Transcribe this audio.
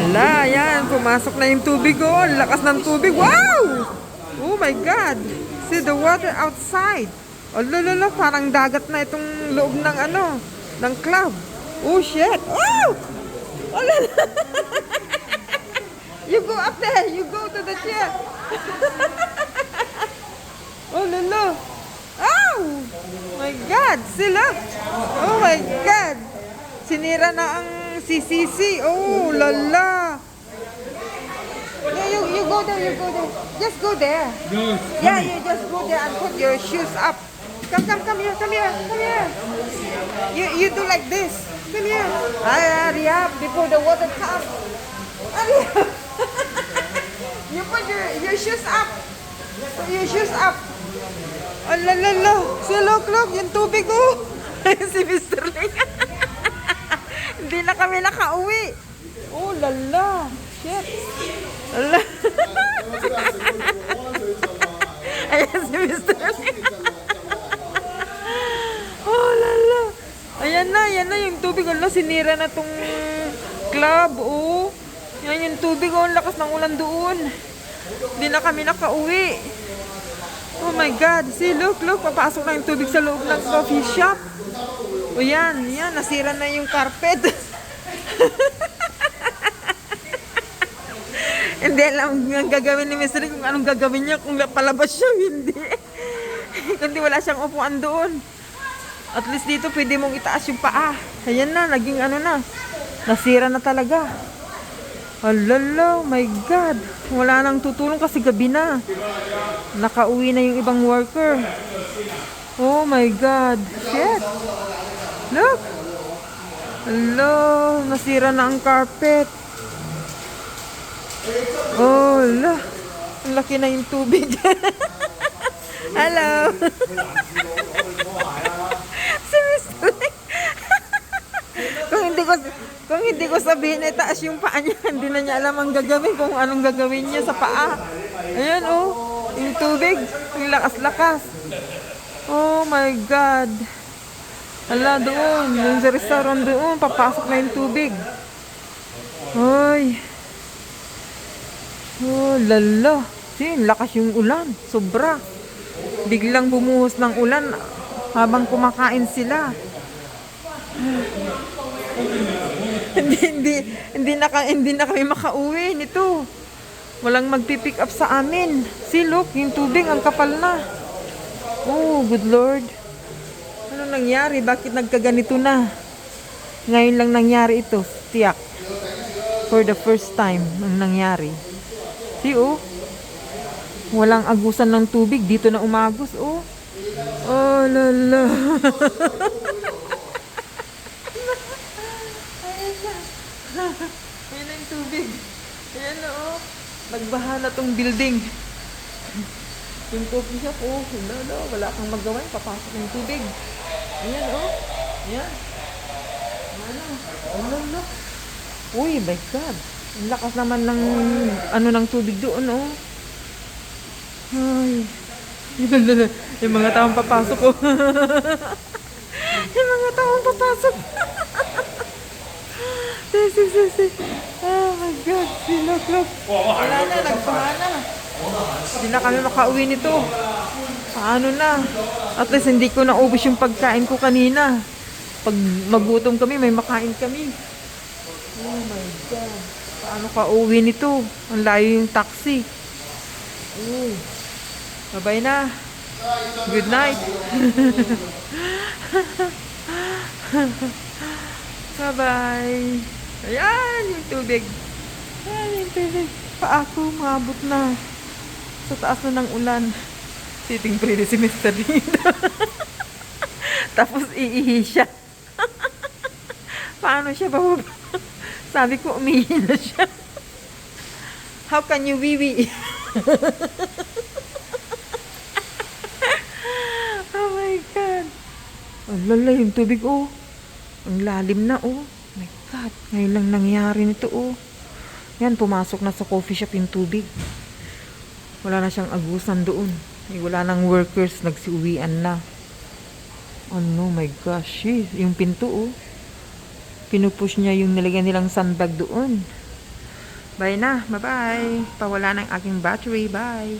Hala, yan. Pumasok na yung tubig, oh. Lakas ng tubig. Wow! Oh my God. See the water outside. Oh, lala, parang dagat na itong loob ng ano, ng club. Oh, shit. Oh! Oh, lala. you go up there. You go to the chair. oh, lala. Oh! My God. See, look. Oh my God. Sinira na ang CCC. Oh, lala. You, you, you go there, you go there. Just go there. Yeah, you just go there and put your shoes up. Come, come, come here, come here, come here. You, you do like this. Come here. Hurry up before the water comes. Hurry up. you put your, your shoes up. Put your shoes up. Oh, la, la, la. Si look, look, yung tubig, oh. si Mr. Ling. Na kami nakauwi. Oh, lala. Shit. Lala. Ayan si Mr. Oh, lala. Ayan na, ayan na yung tubig. Ala, sinira na tong club, oh. Yan yung tubig, oh. Ang lakas ng ulan doon. Hindi na kami nakauwi. Oh my God. See, look, look. Papasok na yung tubig sa loob ng coffee shop. O yan, yan. Nasira na yung carpet. Hindi alam ang gagawin ni Mr. kung anong gagawin niya kung palabas siya hindi. Kundi wala siyang upuan doon. At least dito pwede mong itaas yung paa. Ayan na, naging ano na. Nasira na talaga. Alala, my God. Wala nang tutulong kasi gabi na. Nakauwi na yung ibang worker. Oh my God. Shit. Look. Hello, nasira na ang carpet. Oh, la. Ang laki na yung tubig. Hello. Ling. kung hindi ko kung hindi ko sabihin itaas yung paa niya, hindi na niya alam ang gagawin kung anong gagawin niya sa paa. Ayan oh, yung tubig, yung lakas-lakas. Oh my God. Hala doon, yung sa restaurant doon, papasok na yung tubig. Hoy. Oh, lala. Sin, lakas yung ulan. Sobra. Biglang bumuhos ng ulan habang kumakain sila. hindi, hindi, hindi na, hindi na kami makauwi nito. Walang magpipick up sa amin. See, look, yung tubig, ang kapal na. Oh, good Lord. Nangyari? Bakit nagkaganito na? Ngayon lang nangyari ito, tiyak. For the first time ang nangyari. See, oh. Walang agusan ng tubig. Dito na umagos, oh. Oh, lala. Ayan na. Ayan na yung tubig. Ayan oh. Nagbaha na tong building. Yung coffee shop, oh, wala, wala, kang magawa, papasok yung tubig. Ayan, oh. Ayan. Ano? Ano, ano? Uy, my God. Ang lakas naman ng, ano, ng tubig doon, oh. Ay. yung mga taong papasok, oh. yung mga taong papasok. si, si, si, si. Oh my God. Si Lok. Wala na, nagbaha na. Hindi na kami makauwi nito. Paano na? At least hindi ko naubos yung pagkain ko kanina. Pag magutom kami, may makain kami. Oh my God. Paano ka uwi nito? Ang layo yung taxi. Uy. Bye-bye na. Good night. Bye-bye. Ayan yung tubig. Ayan yung tubig. Pa ako, maabot na. Sa taas na ng ulan. Sitting pretty si Mr. Dino. Tapos iihi siya. Paano siya bababa? Sabi ko, umihi na siya. How can you wee oh my God. Ang lala yung tubig, oh. Ang lalim na, oh. My God. Ngayon lang nangyari nito, oh. Yan, pumasok na sa coffee shop yung tubig. Wala na siyang agusan doon. Eh, Wala nang workers, nagsiuwian na. Oh no, my gosh. Shit, yung pinto, oh. Pinupush niya yung nilagyan nilang sandbag doon. Bye na. Bye-bye. Pawala ng aking battery. Bye.